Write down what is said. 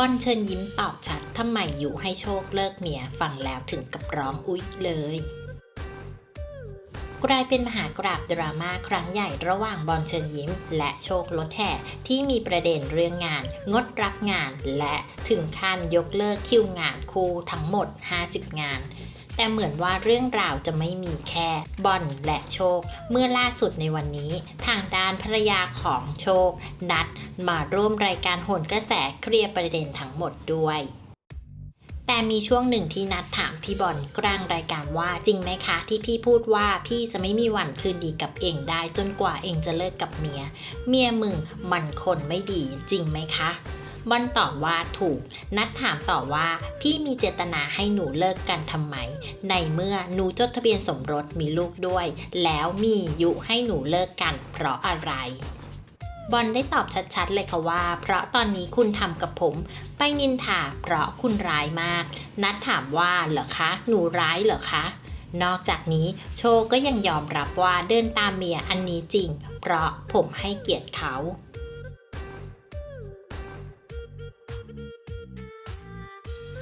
บอนเชิญยิ้มตอบชัดทำไมอยู่ให้โชคเลิกเมียฟังแล้วถึงกับร้องอุ๊ยเลย กลายเป็นมหากราบดราม่าครั้งใหญ่ระหว่างบอลเชิญยิ้ม และโชคลดแห่ที่มีประเด็นเรื่องงาน งดรับงาน และถึงขั้นยกเลิกคิวงานคู่ทั้งหมด 50 งาน แต่เหมือนว่าเรื่องราวจะไม่มีแค่บอลและโชค เมื่อล่าสุดในวันนี้ ทางด้านภรรยาของโชค นัดมาร่วมรายการโหนกระแสเคลียร์ประเด็นทั้งหมดด้วยแต่มีช่วงหนึ่งที่นัดถามพี่บอลกลางรายการว่าจริงไหมคะ ที่พี่พูดว่าพี่จะไม่มีวันคืนดีกับเองได้จนกว่าเองจะเลิกกับเมีย เมียมึงมันคนไม่ดีจริงไหมคะ บอลตอบว่าถูก นัดถามต่อว่าพี่มีเจตนาให้หนูเลิกกันทำไม ในเมื่อหนูจดทะเบียนสมรสมีลูกด้วย แล้วมียุให้หนูเลิกกันเพราะอะไรบอลได้ตอบชัดๆ เลยค่ะว่า เพราะตอนนี้คุณทำกับผม ไปนินทาเพราะคุณร้ายมาก นัดถามว่าเหรอคะ หนูร้ายเหรอคะ นอกจากนี้โชก็ยังยอมรับว่าเดินตามเมียอันนี้จริง เพราะผมให้เกียรติเขา